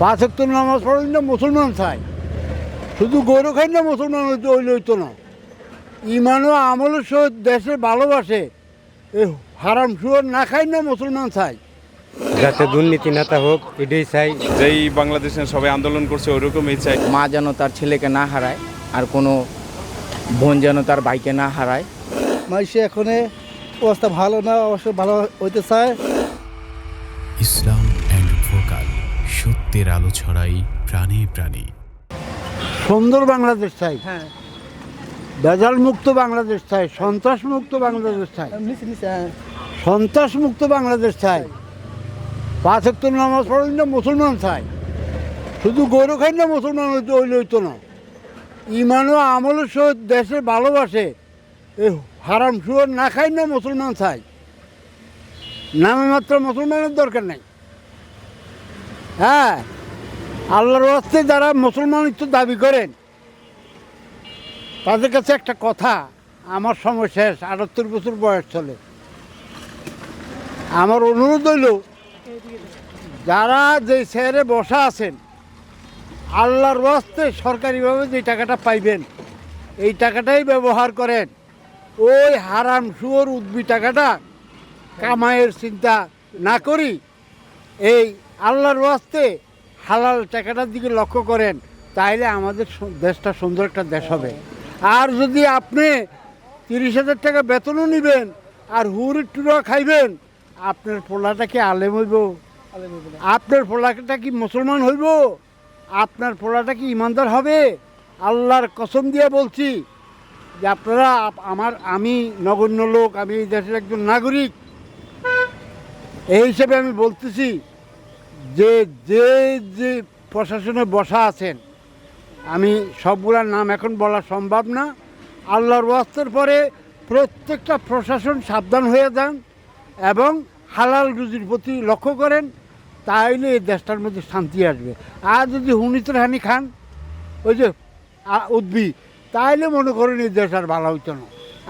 পাঁচ তো নামাজ পড়েন না মুসলমান চাই শুধু গরু খাই না মুসলমান হইতে হইলে হইতো না। ইমান ও আমলের সহিত দেশে ভালোবাসে এ হারাম শুয়ার না খাই না মুসলমান চাই যাতে দুর্নীতি নেতা হোক এটাই চাই। যেই বাংলাদেশে সবাই আন্দোলন করছে ওরকমই চাই। মা যেন তার ছেলেকে না হারায় আর কোনো বোন যেন তার ভাইকে না হারায়। মানুষে এখন অবস্থা ভালো না অবশ্য ভালো হইতে চায়। ইসলাম সত্যের আলো ছড়াই প্রাণে প্রাণে। সুন্দর বাংলাদেশ চাই। হ্যাঁ। বেজাল মুক্ত বাংলাদেশ চাই সন্ত্রাস মুক্ত বাংলাদেশ চাই। সন্ত্রাস মুক্ত বাংলাদেশ চাই। পাঁচ নামাজ পড়েন না মুসলমান চাই। শুধু গরু খাই না মুসলমান হইতে হইলে হইতো না। ইমান ও আমলের সহিত দেশে ভালোবাসে। হারাম শুয়ার না খাই না মুসলমান চাই। নামে মাত্র মুসলমানের দরকার নাই। হ্যাঁ। আল্লাহর ওয়াস্তে যারা মুসলমানিত্ব দাবি করেন, তাদের কাছে একটা কথা, আমার সময় শেষ, আটাত্তর বছর বয়স চলে। আমার অনুরোধ হইল, যারা যে চেয়ারে বসা আছেন, আল্লাহর ওয়াস্তে সরকারিভাবে যে টাকাটা পাইবেন, এই টাকাটাই ব্যবহার করেন। ওই হারাম সুয়র উদ্বি টাকাটা কামাইয়ের চিন্তা না করি, এই আল্লাহর ওয়াস্তে হালাল টাকাটার দিকে লক্ষ্য করেন, তাইলে আমাদের দেশটা সুন্দর একটা দেশ হবে। আর যদি আপনি তিরিশ হাজার টাকা বেতনও নেবেন আর হুড়ি টুরা খাইবেন, আপনার পোলাটা কি আলেম হইব? আপনার পোলাটা কি মুসলমান হইব? আপনার পোলাটা কি ইমানদার হবে? আল্লাহর কসম দিয়ে বলছি যে আপনারা আমার, আমি নগণ্য লোক, আমি এই দেশের একজন নাগরিক। এই হিসেবে আমি বলতেছি যে যে যে প্রশাসনে বসা আছেন, আমি সবগুলার নাম এখন বলা সম্ভব না। আল্লাহর ওয়াস্তের পরে প্রত্যেকটা প্রশাসন সাবধান হয়ে যান এবং হালাল রুজির প্রতি লক্ষ্য করেন, তাইলে এই দেশটার মধ্যে শান্তি আসবে। আর যদি হুনিতের হানি খান, ওই যে উদ্বি তাইলে মনে করেন এই দেশ আর ভালো হইতো না।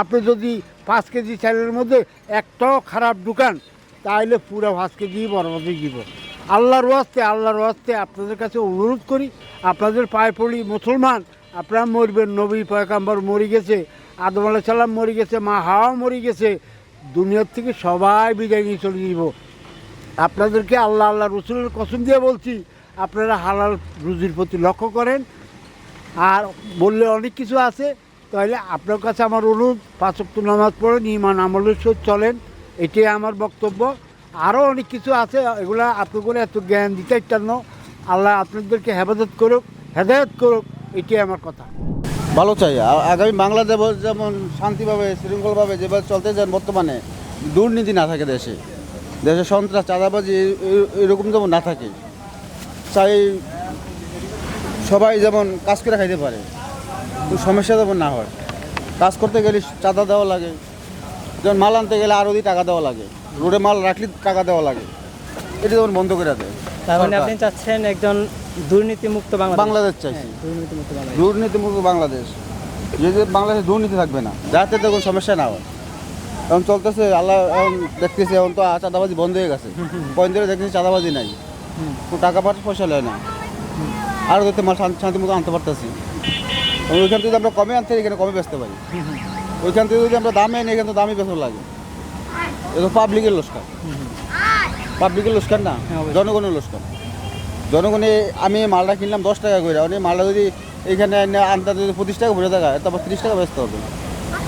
আপনি যদি পাঁচ কেজি চালের মধ্যে একটাও খারাপ দোকান তাইলে পুরো পাঁচ কেজি বরবাদই দিব। আল্লাহর ওয়াস্তে আল্লাহর ওয়াস্তে আপনাদের কাছে অনুরোধ করি, আপনাদের পায়ে পড়ি মুসলমান, আপনারা মরবেন, নবী পয়কাম্বর মরে গেছে, আদম আলাহ সাল্লাম মরে গেছে, মা হাওয়া মরে গেছে, দুনিয়ার থেকে সবাই বিদায় নিয়ে চলে যাব আপনাদেরকে আল্লাহ আল্লাহ রসুলের কসম দিয়ে বলছি, আপনারা হালাল রুজির প্রতি লক্ষ্য করেন। আর বললে অনেক কিছু আছে, তাহলে আপনার কাছে আমার অনুরোধ পাঁচক্ত নামাজ পড়েন ইমান আমলের সহিত চলেন, এটাই আমার বক্তব্য। আরও অনেক কিছু আছে, এগুলা আপনাগুলো এত জ্ঞান দিতে ইত্যান্ন আল্লাহ আপনাদেরকে হেফাজত করুক, হেদায়ত করুক, এটাই আমার কথা। ভালো চাই। আগামী বাংলাদেশ যেমন শান্তিভাবে, শৃঙ্খলভাবে যেভাবে চলতে যান বর্তমানে, দুর্নীতি না থাকে দেশে। দেশে সন্ত্রাস, চাঁদাবাজি এরকম যেমন না থাকে, চাই সবাই যেমন কাজ করে খাইতে পারে সমস্যা যেমন না হয়। কাজ করতে গেলে চাঁদা দেওয়া লাগে, যেমন মাল আনতে গেলে আরও দিয়ে টাকা দেওয়া লাগে। রোডে মাল রাখলে টাকা দেওয়া লাগে। এটা যেমন বন্ধ করে দেয়। তার মানে আপনি চাচ্ছেন একজন দুর্নীতিমুক্ত বাংলাদেশ। বাংলাদেশ চাইছি। হ্যাঁ, দুর্নীতিমুক্ত বাংলাদেশ। দুর্নীতিমুক্ত বাংলাদেশ। যে যে বাংলাদেশে দুর্নীতি থাকবে না যাতে তো কোনো সমস্যা না হয়। এখন চলতেছে আল্লাহ এখন দেখতেছি এখন তো চাঁদাবাজি বন্ধ হয়ে গেছে। কয়েন ধরে দেখতেছি চাঁদাবাজি নাই। টাকা পাঠার পয়সা লয় না। আরও যাতে মাল শান্তি মতো আনতে পারতেছি। ওইখান থেকে যদি আমরা কমে আনতে এখানে কমে বেচতে পারি। ওইখান থেকে যদি আমরা দামে আনি এখানে দামই বেচতে লাগে। এটা পাবলিকের লোসকান পাবলিকের লোসকান না জনগণের লোসকান জনগণে আমি মালটা কিনলাম দশ টাকা করে অনেক মালটা যদি এখানে এনে আনতে যদি পঁচিশ টাকা ভরে টাকা তারপর তিরিশ টাকা বেচতে হবে।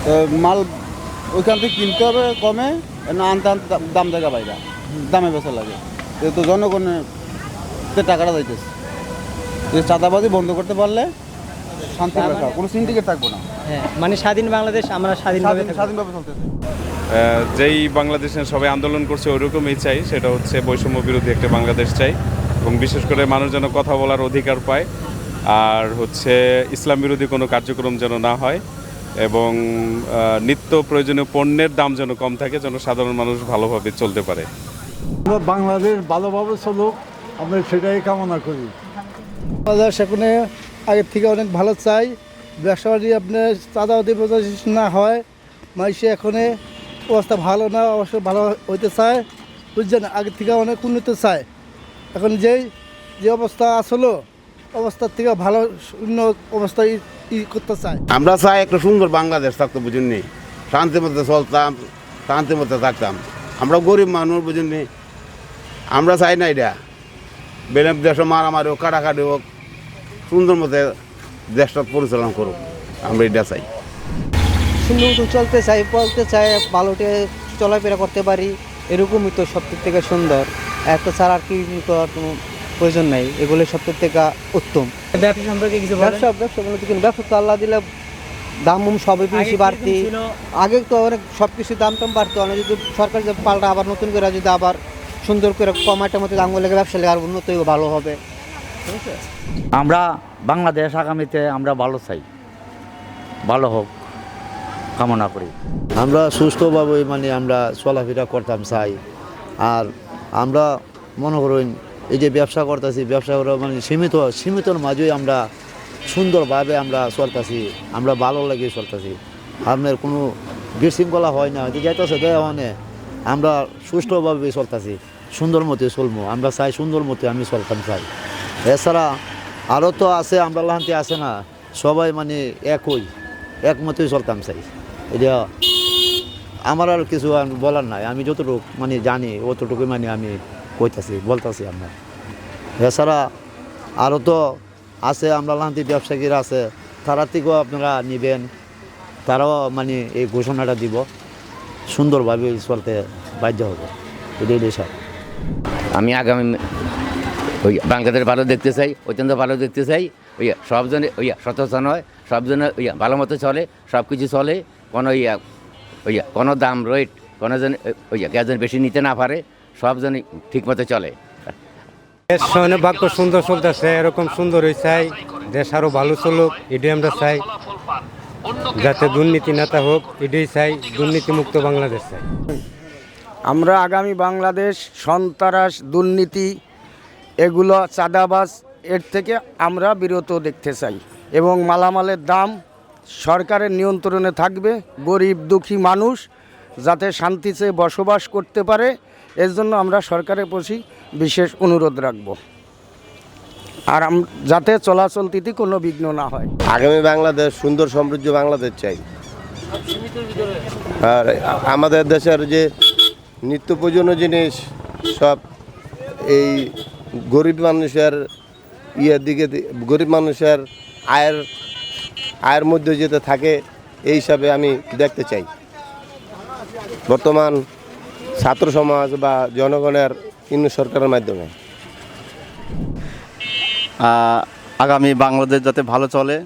তো মাল ওইখান থেকে কিনতে হবে কমে না আনতে আনতে দাম- জায়গা বাইরা দামে বেচা লাগে। তো জনগণের টাকাটা যাইতেছে। যে চাঁদাবাজি বন্ধ করতে পারলে শান্তি রাখা কোনো সিন্ডিকেট থাকব না। হ্যাঁ মানে স্বাধীন বাংলাদেশ আমরা স্বাধীনভাবে থাকব। স্বাধীনভাবে চলতেছে। যেই বাংলাদেশে সবাই আন্দোলন করছে ওরকমই চাই সেটা হচ্ছে বৈষম্য বিরোধী একটা বাংলাদেশ চাই এবং বিশেষ করে মানুষ যেন কথা বলার অধিকার পায় আর হচ্ছে ইসলাম বিরোধী কোনো কার্যক্রম যেন না হয় এবং আহ, নিত্য প্রয়োজনীয় পণ্যের দাম যেন কম থাকে যেন সাধারণ মানুষ ভালোভাবে চলতে পারে। আমরা বাংলাদেশ ভালোভাবে চলুক আমরা সেটাই কামনা করি। বাংলাদেশ এখন আগের থেকে অনেক ভালো চাই। ব্যবসা বাণিজ্য আপনার চাঁদাবাদি প্রচার না হয়। মানুষে এখন অবস্থা ভালো না, অবশ্য ভালো হইতে চায়। বুঝছেন? আগের থেকে অনেক উন্নত চায় এখন যেই, যে অবস্থা আসলো, অবস্থার থেকে ভালো শূন্য অবস্থা ই- করতে চায়। আমরা চাই একটা সুন্দর বাংলাদেশ থাকতো বুঝুননি শান্তি মতো চলতাম শান্তি মধ্যে থাকতাম। আমরা গরিব মানুষ বুঝুননি আমরা চাই না এটা। বেলেম দেশে মারামারি হোক, কাটাকাটি হোক সুন্দর মতো দেশটা পরিচালনা করুক আমরা এটা চাই। সুন্দর মতো চলতে চাই বলতে চাই ভালোটে চলাফেরা করতে পারি এরকমই তো সব থেকে সুন্দর। এত ছাড়া আর কি করার কোনো প্রয়োজন নাই এগুলো সব থেকে উত্তম। ব্যবসা সম্পর্কে কিছু ব্যবসা ব্যবসা বলতে কিন্তু ব্যবসা তো আল্লাহ দিলে দাম সবই বেশি বাড়তি। আগে তো অনেক সব কিছু দাম টাম বাড়তো অনেক যদি সরকার পাল্টা আবার নতুন করে যদি আবার সুন্দর করে কমাটা মতো দাম লেগে ব্যবসা লেগে আর উন্নত ভালো হবে। আমরা বাংলাদেশ আগামীতে আমরা ভালো চাই। ভালো হোক, কামনা করি। আমরা সুস্থভাবে মানে আমরা চলাফেরা করতাম, চাই। আর আমরা মনে করুন এই যে ব্যবসা করতেছি, ব্যবসা করে মানে সীমিত, সীমিতর মাঝেই আমরা সুন্দরভাবে আমরা চলতেছি, আমরা ভালো লাগে চলতেছি। আপনার কোনো বিশৃঙ্খলা হয় না যাইতেছে দেয় মানে আমরা সুষ্ঠুভাবে চলতেছি, সুন্দর মতে চলবো আমরা চাই সুন্দর মতে আমি চলতাম, চাই। এছাড়া আরও তো আছে আমরা লাহান্তি আছে না, সবাই মানে একই, একমতই চলতাম চাই। এটা আমার আর কিছু বলার নাই, আমি যতটুকু মানে জানি অতটুকু মানে আমি কইতাছি, বলতাছি আমরা। এছাড়া আরও তো আছে আমরা লান্তি ব্যবসায়ীরা আছে, তারা থেকেও আপনারা নেবেন, তারাও মানে এই ঘোষণাটা দিব, সুন্দরভাবে চলতে বাধ্য হবে। এটাই দেশা। আমি আগামী ওই বাংলাদেশ ভালো দেখতে চাই অত্যন্ত ভালো দেখতে চাই। ওই সবজনে ওই সচেতন হয় সবজনে ওই ভালো মতো চলে সব কিছু চলে। কোনো ইয়া ওই কোনো দাম রেট কোনো জন ওই গ্যাজন বেশি নিতে না পারে সবজনই ঠিক মতো চলে। দেশ বাক্য সুন্দর চলতেছে এরকম সুন্দর হয়ে চাই দেশ আরও ভালো চলুক এটাই আমরা চাই। যাতে দুর্নীতি নেতা হোক এটাই চাই দুর্নীতি মুক্ত বাংলাদেশ চাই। আমরা আগামী বাংলাদেশ সন্ত্রাস দুর্নীতি এগুলো চাঁদাবাজ, এর থেকে আমরা বিরত দেখতে চাই। এবং মালামালের দাম সরকারের নিয়ন্ত্রণে থাকবে, গরিব দুঃখী মানুষ যাতে শান্তিতে বসবাস করতে পারে, এর জন্য আমরা সরকারের প্রতি বিশেষ অনুরোধ রাখব। আর যাতে চলাচলতিতে কোনো বিঘ্ন না হয়। আগামী বাংলাদেশ, সুন্দর সমৃদ্ধ বাংলাদেশ চাই। আর আমাদের দেশের যে নিত্য প্রয়োজনীয় জিনিস, সব এই গরিব মানুষের ইয়ের দিকে গরিব মানুষের আয়ের আয়ের মধ্যে যেতে থাকে, এই হিসাবে আমি দেখতে চাই। বর্তমান ছাত্র সমাজ বা জনগণের ইন্ন সরকারের মাধ্যমে। আগামী বাংলাদেশ যাতে ভালো চলে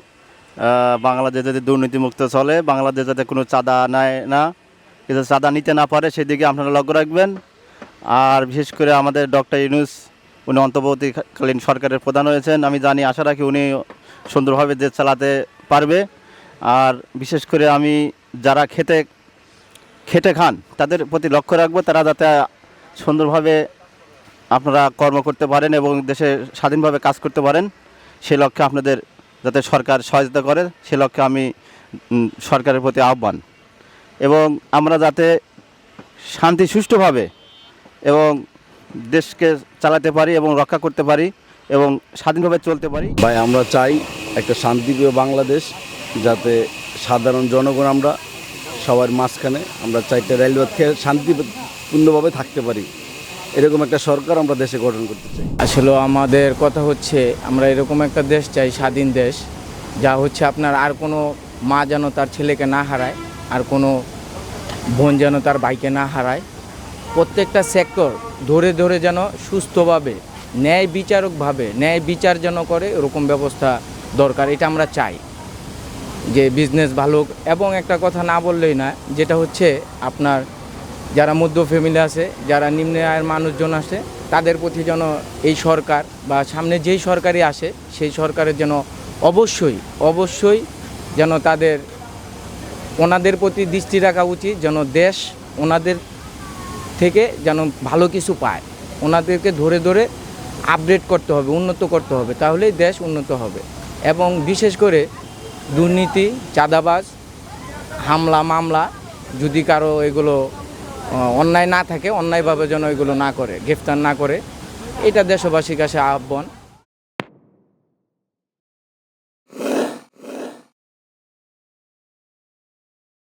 বাংলাদেশ যাতে দুর্নীতিমুক্ত চলে, বাংলাদেশ যাতে কোনো চাঁদা নেয় না কিন্তু চাঁদা নিতে না পারে, সেদিকে আপনারা লক্ষ্য রাখবেন। আর বিশেষ করে আমাদের ডক্টর ইউনুস উনি অন্তর্বর্তীকালীন সরকারের প্রধান হয়েছেন। আমি জানি, আশা রাখি উনি সুন্দরভাবে দেশ চালাতে পারবে। আর বিশেষ করে আমি যারা খেতে, খেটে খান, তাদের প্রতি লক্ষ্য রাখব, তারা যাতে সুন্দরভাবে আপনারা কর্ম করতে পারেন এবং দেশে স্বাধীনভাবে কাজ করতে পারেন, সে লক্ষ্যে আপনাদের যাতে সরকার সহায়তা করে, সে লক্ষ্যে আমি সরকারের প্রতি আহ্বান। এবং আমরা যাতে শান্তি সুষ্ঠুভাবে এবং দেশকে চালাতে পারি এবং রক্ষা করতে পারি এবং স্বাধীনভাবে চলতে পারি। ভাই আমরা চাই একটা শান্তিপ্রিয় বাংলাদেশ যাতে সাধারণ জনগণ আমরা সবার মাঝখানে আমরা চারটে রেলওয়ে খেয়ে শান্তিপূর্ণভাবে থাকতে পারি। এরকম একটা সরকার আমরা দেশে গঠন করতে চাই। আসলে আমাদের কথা হচ্ছে আমরা এরকম একটা দেশ চাই স্বাধীন দেশ যা হচ্ছে আপনার আর কোনো মা যেন তার ছেলেকে না হারায় আর কোনো বোন যেন তার ভাইকে না হারায়। প্রত্যেকটা সেক্টর ধরে ধরে যেন সুস্থভাবে, ন্যায় বিচারকভাবে, ন্যায় বিচার যেন করে, এরকম ব্যবস্থা দরকার, এটা আমরা চাই। যে বিজনেস ভালো এবং একটা কথা না বললেই না, যেটা হচ্ছে আপনার যারা মধ্য ফ্যামিলি আছে, যারা নিম্ন আয়ের মানুষজন আছে, তাদের প্রতি যেন এই সরকার বা সামনে যেই সরকারই আসে, সেই সরকারের যেন অবশ্যই অবশ্যই যেন তাদের, ওনাদের প্রতি দৃষ্টি রাখা উচিত, যেন দেশ ওনাদের থেকে যেন ভালো কিছু পায়। ওনাদেরকে ধরে ধরে আপডেট করতে হবে, উন্নত করতে হবে, তাহলেই দেশ উন্নত হবে। এবং বিশেষ করে দুর্নীতি, চাঁদাবাজ, হামলা, মামলা যদি কারও এগুলো অন্যায় না থাকে, অন্যায়ভাবে যেন এগুলো না করে, গ্রেফতার না করে, এটা দেশবাসীর কাছে আহ্বান।